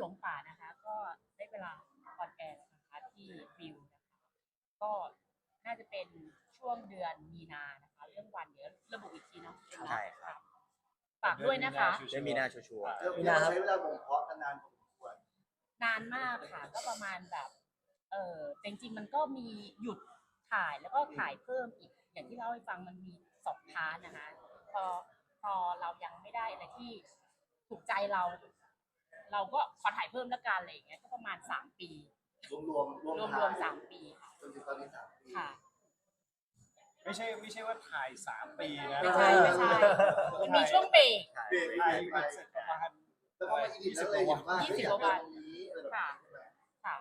หลงป่านะคะ ก็ได้เวลาออนแอร์แล้วนะคะที่วิวนะคะก็น่าจะเป็นช่วงเดือนมีนานะคะ เรื่องวันเดี๋ยวระบุอีกทีเนาะใช่ครับ ฝากด้วยนะคะ ได้มีหน้าชัวร์เดี๋ยวเราใช้เวลาบ่มเพาะกันนานพอสมควรนานมากค่ะ ก็ประมาณแบบ เออแต่จริงๆมันก็มีหยุดถ่ายแล้วก็ถ่ายเพิ่มอีก อย่างที่เล่าให้ฟังมันมีสองพาร์ทนะคะ พอพอเรายังไม่ได้อะไรที่ถูกใจเรา เราก็ขอถ่ายเพิ่มแล้วกันอะไรอย่างเงี้ยก็ประมาณสามปี รวมรวมรวมรวมถ่รวมยๆสามปีค่ะจนถึงตอนนี้สามปี ค่ะ ไม่ใช่ไม่ใช่ว่าถ่ายสามปีนะไม่ใช่ไม่ใช่ มันมีช่วงเบรกเบรกถ่ายไปเสร็จประมาณ แล้วก็มาอีกแล้วเลยเห็นว่ายี่สิบเฮ้ยกว่าวันอยกเป็นนี้อะไรแบบค่ะนี้ใช่ไหมค่ะ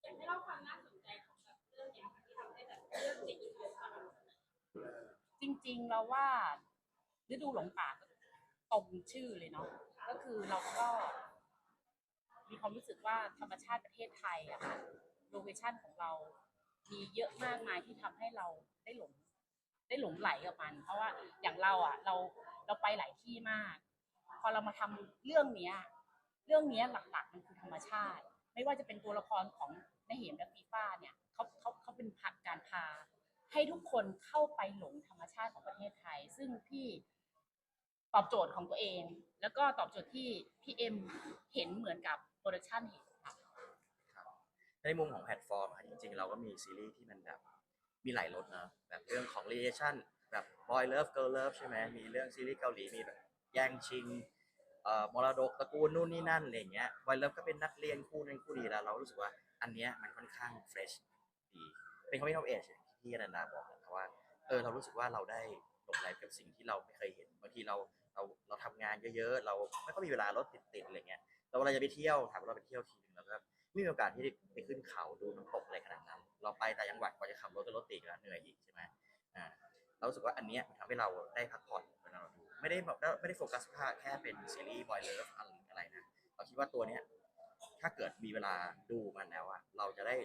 ให้เล่าความน่าสนใจของแบบเรื่องเนี้ยค่ะที่ทำให้แบบเรื่องติดอยู่ในความจริงๆเราว่าฤดูหลงป่าก็ตรงชื่อเลยเนาะก็คือเราก็ มีความรู้สึกว่าธรรมชาติประเทศไทยอะค่ะโลเคชั่นของเรา มีเยอะมากมายที่ทำให้เราได้หลง ได้หลงไหลกับมัน เพราะว่าอย่างเราอะเราเราไปหลายที่มาก พอเรามาทำเรื่องเนี้ย เรื่องเนี้ยหลักๆมันคือธรรมชาติ ไม่ว่าจะเป็นตัวละครของนายเหมและฟีฟ้าเนี่ยเขาเขาเขาเป็นพักการพา ให้ทุกคนเข้าไปหลงธรรมชาติของประเทศไทย ซึ่งพี่ ตอบโจทย์ของตัวเอง แล้วก็ตอบโจทย์ที่พี่เอ็มเห็นเหมือนกับโปรดักชันเห็นค่ะในมุมของแพลตฟอร์มอะจริงๆ เราก็มีซีรีส์ที่มันแบบมีหลายรสนะแบบเรื่องของ relation แบบ boy love girl love ใช่ไหมมีเรื่องซีรีส์เกาหลีมีแบบแย่งชิงเอ่อมรดกตระกูลนู่นนี่นั่นอะไรเงี้ย boy love ก็เป็นนักเรียนคู่นั้นคู่นี้แล้วเรารู้สึกว่าอันเนี้ยมันค่อนข้าง fresh ดีเป็น coming of age อย่างที่อนันดาบอกนะครับว่าเออเรารู้สึกว่าเราได้ หลงไหลกับสิ่งที่เราไม่เคยเห็นบางทีเราเราเราทำงานเยอะๆ เราไม่ค่อยมีเวลารถติดๆอะไรเงี้ยเราเวลาจะไปเที่ยวถามว่าเราไปเที่ยวทีนึงเราก็ไม่มีโอกาสที่ไปขึ้นเขาดูน้ำตกอะไรขนาดนั้น เราไปแต่จังหวัดกว่าจะขับรถก็รถติดแล้วเหนื่อยอีกใช่ไหมอ่าเราสึกว่าอันเนี้ยมันทำให้เราได้พักผ่อนเวลาเราดูไม่ได้แบบไม่ได้โฟกัสแค่เป็นซีรีส์บอยเลิฟอะไรนะเราคิดว่าตัวเนี้ยถ้าเกิดมีเวลาดูมันแล้วอะเราจะได้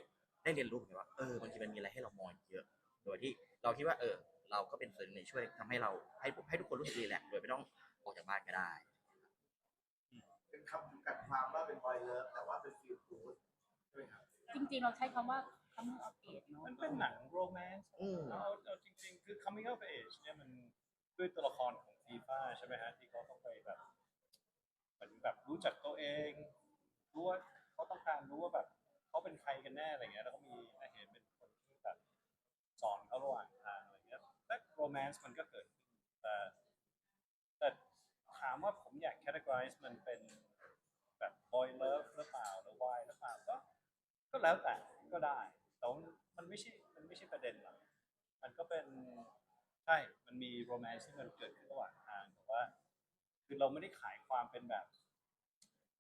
ได้เรียนรู้เหมือนว่าเออบางทีมันมีอะไรให้เรามองเยอะ โดยที่เราคิดว่าเออ เราก็เป็นส่วนหนึ่งในช่วยทำให้เราให้ให้ทุกคนรู้สึกดีแหละโดยไม่ต้องออกจากบ้านก็ได้ เป็นคำจำกัดความว่าเป็นบอยเลิฟแต่ว่าเป็นฟิลกูดใช่ไหมครับจริงๆ เราใช้คำว่า coming of age เนาะมันเป็นหนังโรแมนต์อืม เอาเอาจริงๆ คือ coming of age เนี่ยมันด้วยตัวละครของฟีฟ่าใช่ไหมฮะที่เขาต้องไปแบบเหมือนแบบรู้จักตัวเองรู้ว่าเขาต้องการรู้ว่าแบบเขาเป็นใครกันแน่อะไรเงี้ยแล้วก็มีนายเห็นเป็นคนที่แบบสอนเขาระหว่างทางอะไรเงี้ย แต่โรแมนต์มันก็เกิดขึ้นแต่แต่ถามว่าผมอยาก categorize มันเป็นแบบ boy love หรือเปล่าหรือ why หรือเปล่าก็ก็แล้วแต่ก็ได้แต่ว่ามันไม่ใช่มันไม่ใช่ประเด็นหรอกมันก็เป็นใช่มันมีโรแมนต์ที่มันเกิดขึ้นระหว่างทางแต่ว่า คือเราไม่ได้ขายความเป็นแบบ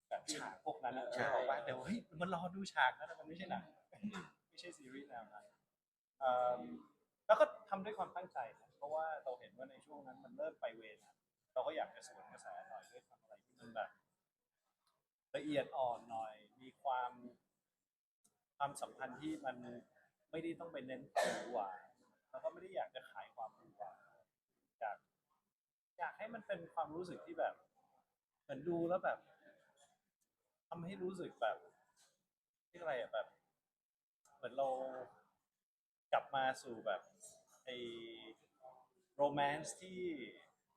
แบบฉากพวกนั้นนะใช่บอกว่าแต่ว่าเฮ้ยมันรอดูฉากนะแต่มันไม่ใช่หนังไม่ใช่ซีรีส์แนวนั้นเอิ่ม แล้วก็ทำด้วยความตั้งใจนะเพราะว่าเราเห็นว่าในช่วงนั้นมันเริ่มไปเวรนะเราก็อยากจะสวนกระแสหน่อยด้วยทำอะไรที่มันแบบละเอียดอ่อนหน่อย มีความ ความสัมพันธ์ที่มันไม่ได้ต้องไปเน้นความหวือหวาแล้วก็ไม่ได้อยากจะขายความหวือหวาอยากอยากให้มันเป็นความรู้สึกที่แบบเหมือนดูแล้วแบบทำให้รู้สึกแบบที่อะไรอะแบบ เหมือนเรา กลับมาสู่แบบไอ้โรแมนต์ที่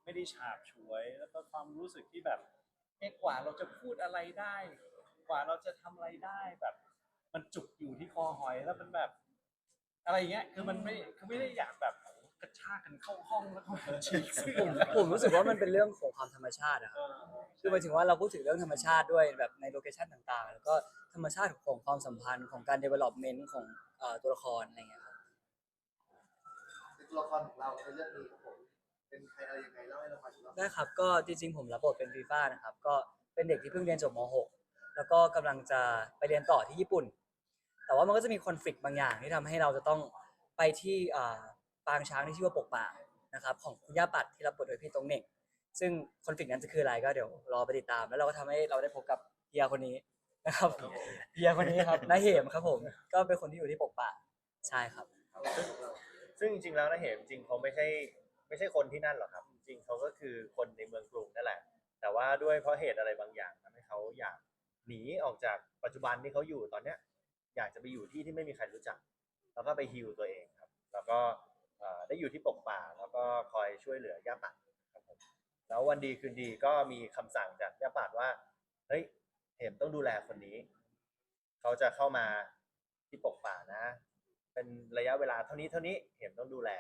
ไม่ได้ฉาบฉวย แล้วก็ความรู้สึกที่แบบเอ๊ะกว่าเราจะพูดอะไรได้ กว่าเราจะทำอะไรได้แบบ มันจุกอยู่ที่คอหอยแล้วมันแบบ อะไรเงี้ยคือมันไม่คือไม่ได้อยากแบบกระชากกันเข้าห้องแล้วก็ฉีกเสื้อผมผมรู้สึกว่ามันเป็นเรื่องของความธรรมชาติอะครับเออคือหมายถึงว่าเราพูดถึงเรื่องธรรมชาติด้วยแบบในโลเคชันต่างๆ แล้วก็ธรรมชาติของความสัมพันธ์ของการ development ของเอ่อตัวละครอะไรเงี้ย ครับเป็นตัวละครของเราในเรื่องนี้ครับผมเป็นใครอะไรยังไงเล่าให้เราฟังอีกรอบได้ครับก็จริงๆผมรับบทเป็นฟีฟ่านะครับ ก็เป็นเด็กที่เพิ่งเรียนจบม .6 แล้วก็กำลังจะไปเรียนต่อที่ญี่ปุ่น แต่ว่ามันก็จะมีคอนฟ lict บางอย่างที่ทำให้เราจะต้องไปที่อ่าปางช้างที่ชื่อว่าปกป่านะครับของคุณย่าปัดที่รับบทโดยพี่ตรงเหน่ง ซึ่งคอนฟ lict นั้นจะคืออะไรก็เดี๋ยวรอไปติดตาม แล้วเราก็ทำให้เราได้พบกับเฮียคนนี้นะครับเฮียคนนี้ครับนายเหมครับผมก็เป็นคนที่อยู่ที่ปกป่าใช่ครับ ซึ่งจริงๆแล้วนะเหมจริงเขาไม่ใช่ไม่ใช่คนที่นั่นหรอกครับ จริงเขาก็คือคนในเมืองกรุงนั่นแหละ แต่ว่าด้วยเพราะเหตุอะไรบางอย่างทำให้เขาอยากหนีออกจากปัจจุบันที่เขาอยู่ตอนเนี้ย อยากจะไปอยู่ที่ที่ไม่มีใครรู้จัก แล้วก็ไปฮิลตัวเองครับ แล้วก็เอ่อได้อยู่ที่ปกป่าแล้วก็คอยช่วยเหลือย่าปัดครับผมแล้ววันดีคืนดีก็มีคำสั่งจากย่าปัดว่าเฮ้ยเห็มต้องดูแลคนนี้ เขาจะเข้ามาที่ปกป่านะ เป็นระยะเวลาเท่านี้เท่านี้เห็มต้องดูแล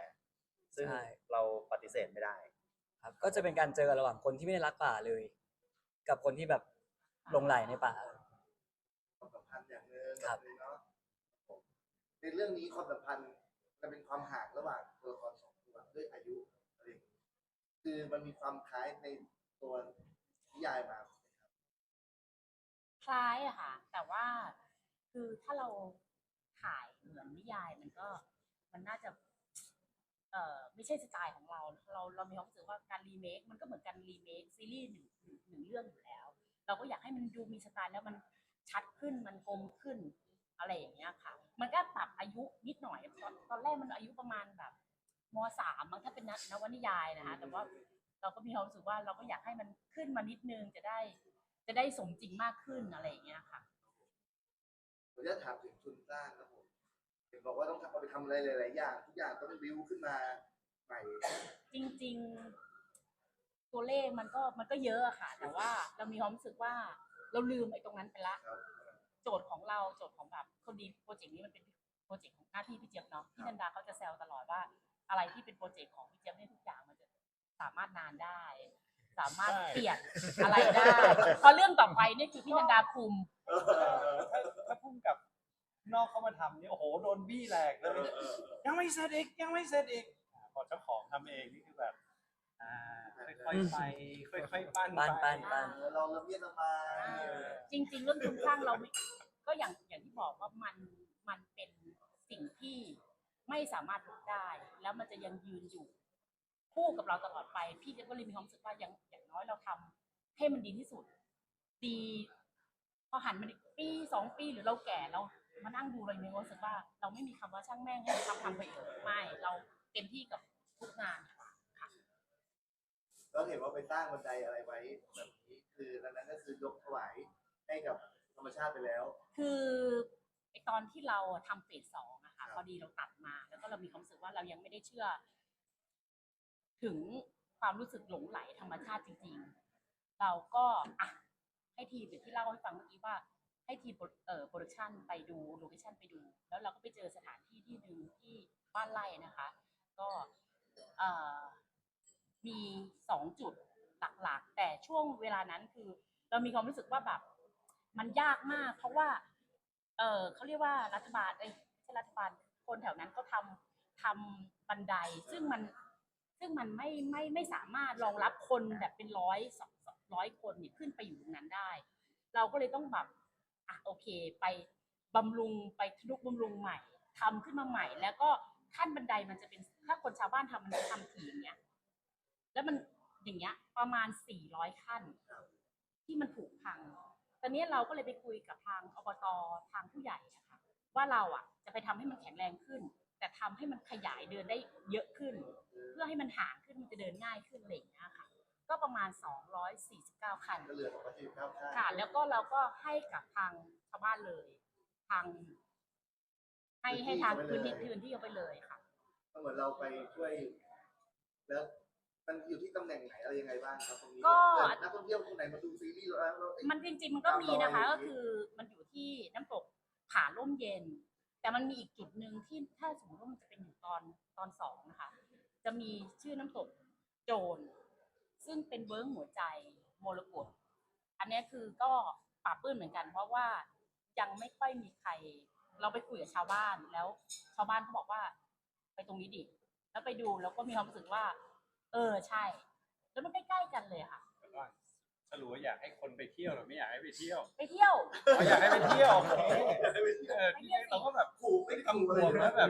ซึ่งใช่ เราปฏิเสธไม่ได้ ครับก็จะเป็นการเจอกันระหว่างคนที่ไม่ได้รักป่าเลย กับคนที่แบบหลงไหลในป่า ความสัมพันธ์อย่างหนึงครับเลยเนาะผมในเรื่องนี้ความสัมพันธ์จะเป็นความห่างระหว่างตัวละครสองตัวด้วยอายุอะไรอย่างนี้คือมันมีความคล้ายในตัวนิยายมาไหมครับคล้ายอะค่ะ แต่ว่าคือถ้าเรา ถ่ายเหมือนนิยายมันก็มันน่าจะ เอ่อไม่ใช่สไตล์ของเรา เราเรามีความรู้สึกว่าการรีเมค มันก็เหมือนการรีเมคซีรีส์หนึ่งหนึ่งเรื่องอยู่แล้ว เราก็อยากให้มันดูมีสไตล์แล้วมันชัดขึ้นมันกลมขึ้น อะไรอย่างเงี้ยค่ะ มันก็ปรับอายุนิดหน่อย ตอนตอนแรกมันอายุประมาณแบบมสามมั้งถ้าเป็นนนวนิยายนะคะแต่ว่าเราก็มีความรู้สึกว่าเราก็อยากให้มันขึ้นมานิดนึงจะได้ จะได้สมจริงมากขึ้นอะไรอย่างเงี้ยค่ะ ผมจะถามถึงทุนสร้างครับผมเห็นบอกว่าต้องเอาไปทำอะไรหลาย ๆ อย่าง ทุกอย่างต้องบิวขึ้นมาใหม่จริง ๆ ตัวเลขมันก็มันก็เยอะอะค่ะ แต่ว่าเรามีความรู้สึกว่าเราลืมไอ้ตรงนั้นไปละ ครับ โจทย์ของเราโจทย์ของแบบคนดีโปรเจกต์นี้มันเป็นโปรเจกต์ของหน้าที่พี่เจี๊ยบเนาะพี่นันดาเขาจะแซวตลอดว่า อะไรที่เป็นโปรเจกต์ของพี่เจี๊ยบเนี่ยทุกอย่างมันจะสามารถนานได้ สามารถใช่เปลี่ยนอะไรได้เพราะเรื่องต่อไปเนี่ยคือพี่นันดาคุมถ้าถ้าพุ่งกับนอกเข้ามาทำเนี่ยโอ้โหโดนบี้แหลกเลยยังไม่เสร็จอีกยังไม่เสร็จอีกอ่าพอเจ้าของทำเองนี่คือแบบอ่าค่อยๆไปค่อยๆปั้นปั้นไปปั้นปั้นเออเราละเมียดละไมาจริง ๆ เรื่องทุนสร้างเราไม่ก็อย่างอย่างที่บอกว่ามันมันเป็นสิ่งที่ไม่สามารถลดได้ แล้วมันจะยังยืนอยู่ คู่กับเราตลอดไป พี่ก็เลยมีความรู้สึกว่าอย่างอย่างน้อยเราทำให้มันดีที่สุด ดีพอหันมาอีกปีสองปีหรือเราแก่เรามานั่งดูเรามีความรู้สึกว่า เราไม่มีคำว่าช่างแม่งให้ทำทำไปเถอะไม่เราเต็มที่กับทุกงานค่ะแล้วเห็นว่าไปสร้างบันไดอะไรไว้แบบนี้คือดังนั้นก็คือยกถวายให้กับธรรมชาติไปแล้ว คือไอตอนที่เราทำเฟสสองอะค่ะพอดีเราตัดมา แล้วก็เรามีความรู้สึกว่าเรายังไม่ได้เชื่อ ถึงความรู้สึกหลงไหลธรรมชาติจริง ๆ เราก็อะให้ทีมอย่างที่เล่าให้ฟังเมื่อกี้ว่า ให้ทีมเอ่อโปรดักชันไปดูโลเคชันไปดู แล้วเราก็ไปเจอสถานที่ที่หนึ่งที่บ้านไร่นะคะ ก็เอ่อมีสองจุดหลักๆ แต่ช่วงเวลานั้นคือ เรามีความรู้สึกว่าแบบ มันยากมาก เพราะว่า เออเขาเรียกว่ารัฐบาลเอ้ยใช่รัฐบาลคนแถวนั้นก็ทำทำบันได ซึ่งมัน ซึ่งมันไม่ไม่ไม่สามารถรองรับคนแบบเป็นร้อยสองร้อยคนเนี่ยขึ้นไปอยู่ตรงนั้นได้ เราก็เลยต้องแบบอะโอเค ไปบำรุงไปทนุบำรุงใหม่ทำขึ้นมาใหม่ แล้วก็ขั้นบันไดมันจะเป็นถ้าคนชาวบ้านทำมันจะทำถี่อย่างเงี้ย แล้วมันอย่างเงี้ย ประมาณสี่ร้อยขั้น ที่มันถูกพัง ตอนนี้เราก็เลยไปคุยกับทางอบตทางผู้ใหญ่อะค่ะว่าเราอะจะไปทำให้มันแข็งแรงขึ้น แต่ทำให้มันขยายเดินได้เยอะขึ้น เพื่อให้มันห่างขึ้นมันจะเดินง่ายขึ้นอะไรอย่างเงี้ยค่ะ ก็ประมาณ 249 คันก็เหลือของวัตถุข้าวข้างค่ะ แล้วก็เราก็ให้กับทางชาวบ้านเลย ทาง ให้ให้ทางพื้นที่พื้นที่เอาไปเลยค่ะก็เหมือนเราไปช่วยแล้วมันอยู่ที่ตำแหน่งไหนอะไรยังไงบ้างครับตรงนี้ก็เผื่อนักท่องเที่ยวคนไหนมาดูซีรีส์แล้วแล้วเอ้ยมันจริงๆมันก็มีนะคะตามรอยก็คือมันอยู่ที่น้ำตกผาล่มเย็น แต่มันมีอีกจุดหนึ่งที่ถ้าสมมติว่ามันจะเป็นอยู่ตอนตอนสองนะคะ จะมีชื่อน้ำตกโจรซึ่งเป็นเวิร์กหัวใจโมรกตอันนี้คือก็ปราบปลื้มเหมือนกัน เพราะว่ายังไม่ค่อยมีใคร เราไปคุยกับชาวบ้านแล้ว ชาวบ้านเขาบอกว่า ไปตรงนี้ดิแล้วไปดูแล้วก็มีความรู้สึกว่า เออใช่ แล้วมันใกล้ๆกันเลยค่ะ รุปว่าอยากให้คนไปเที่ยวหรือไม่อยากให้ไปเที่ยวไปเที่ยว อ๋ออยากให้ไปเที่ยวโอเคเออไปทีเที่ยวนี้สิเราก็แบบขู่ไม่กำขู่กเลวยงนะแล้วแบบ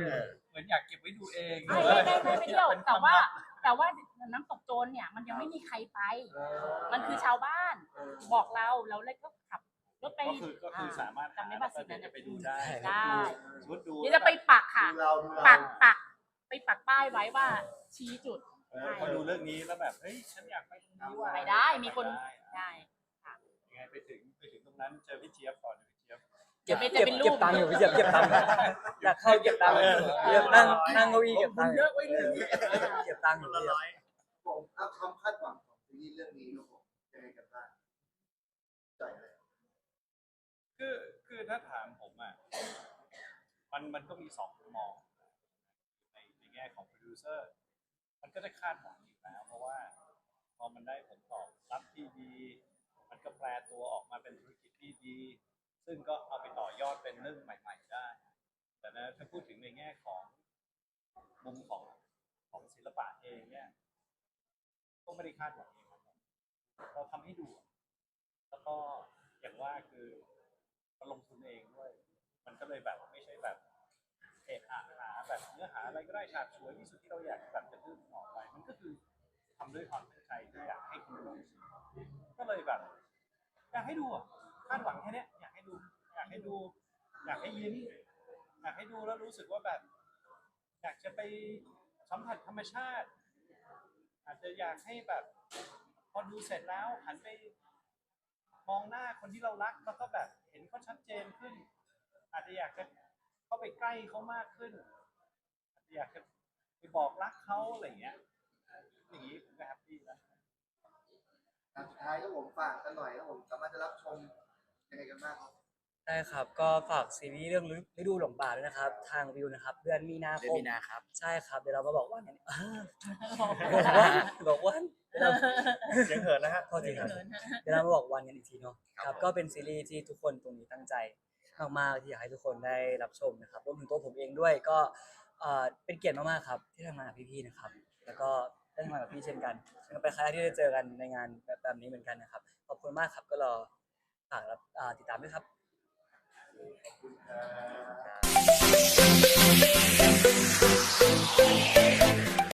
เหมือนอยากเก็บไว้ดูเองไม่ไม่ไม่ไม่ไปเที่ยวแต่ว่า แต่ว่าน้ำตกโจรเนี่ยมันยังไม่มีใครไปเออมันคือชาวบ้านเออบอกเราเราเลยก็ขับรถไปก็คือก็คือสามารถจำได้ป่ะสิ่งนั้นจะไปดูได้ได้สมมุติดูเดี๋ยวจะไปปักค่ะดูเราดูปัเรากปักไปปักป้ายไว้ว่าชี้จุด เออพอดูเรื่องนี้แล้วแบบเฮ้ยฉันอยากไปตรงนี้ว่ะไปได้มีคน ได้ได้ยังไงไปถึงไปถึงตรงนั้นนั้นเจอพี่เจี๊ยบก่อนพี่เจี๊ยบเก็บจะเก็บเป็นรูป เก็บตังค์อยู่พี่เก็บเก็บตังค์อยู่อยากเข้าเก็บตังค์อยู่เก็บนั่งนั่งเก้าอี้เก็บตังค์อยู่เก็บตังค์อยู่พี่ผมเอาความคาดหวังของซีรีส์เรื่องนี้ครับผมยังไงกันบ้างใจเลยคือคือถ้าถามผมอะมันมันก็มีสองมุมมองในในแง่ของโปรดิวเซอร์มันก็จะคาดหวังอยู่แล้วเพราะว่าพ อมันได้ผลตอบรับที่ดี มันก็แปลตัวออกมาเป็นธุรกิจที่ดี ซึ่งก็เอาไปต่อยอดเป็นเรื่องใหม่ ๆ ได้ แต่นะถ้าพูดถึงในแง่ของมุมของของศิลปะเองเนี่ยก็ไม่ได้คาดหวังเองเราทำให้ดู แล้วก็อย่างว่าคือมันลงทุนเองด้วย มันก็เลยแบบไม่ใช่แบบเอะอะหาแบบเนื้อหาอะไรก็ได้ฉาบฉวยที่สุดที่เราอยากแบบจะพูดออกไป มันก็คือ ทำด้วยความตั้งใจที่อยากให้คุณดูก็เลยแบบ อยากให้ดูอะคาดหวังแค่เนี้ยอยากให้ดู อยากให้ดู อยากให้ยิ้มอยากให้ดูแล้วรู้สึกว่าแบบ อยากจะไปสัมผัสธรรมชาติ อาจจะอยากให้แบบ พอดูเสร็จแล้วหันไปมองหน้าคนที่เรารักแล้วก็แบบเห็นเขาชัดเจนขึ้น อาจจะอยากจะเข้าไปใกล้เขามากขึ้นอาจจะอยากจะไปบอกรักเขาอะไรอย่างเงี้ย อย่างนี้ผมก็แฮปปี้แล้วอะสุดท้ายก็ผมฝากกันหน่อยครับผมสามารถจะรับชมยังไงกันบ้างครับได้ครับก็ฝากซีรีส์เรื่องฤดูหลงป่าด้วยนะครับ ทางวิวนะครับเดือนมีนาเดืคอนมมีนาครับ ใช่ครับเดี๋ยวเรามาบอกว่ากันอ่าบอกว่าบอกว่าเดี๋ยวเราเสียงเหินนะฮะ โทษทีครับ เดี๋ยวเรามาบอกวันกันอีกทีเนาะครับครับ ก็เป็นซีรีส์ที่ทุกคนตรงนี้ตั้งใจมากๆที่อยากให้ทุกคนได้รับชมนะครับรวมถึงตัวผมเองด้วยก็เอ่อเป็นเกียรติมากๆครับที่ทำงานกับพี่ๆนะครับ แล้วก็ ได้ทำงานกับพี่เช่นกันแเป็นครั้งที่ได้เจอกันในงานแบบแบบนี้เหมือนกันนะครับ ขอบคุณมากครับก็รอฝากรับติดตามด้วยครับ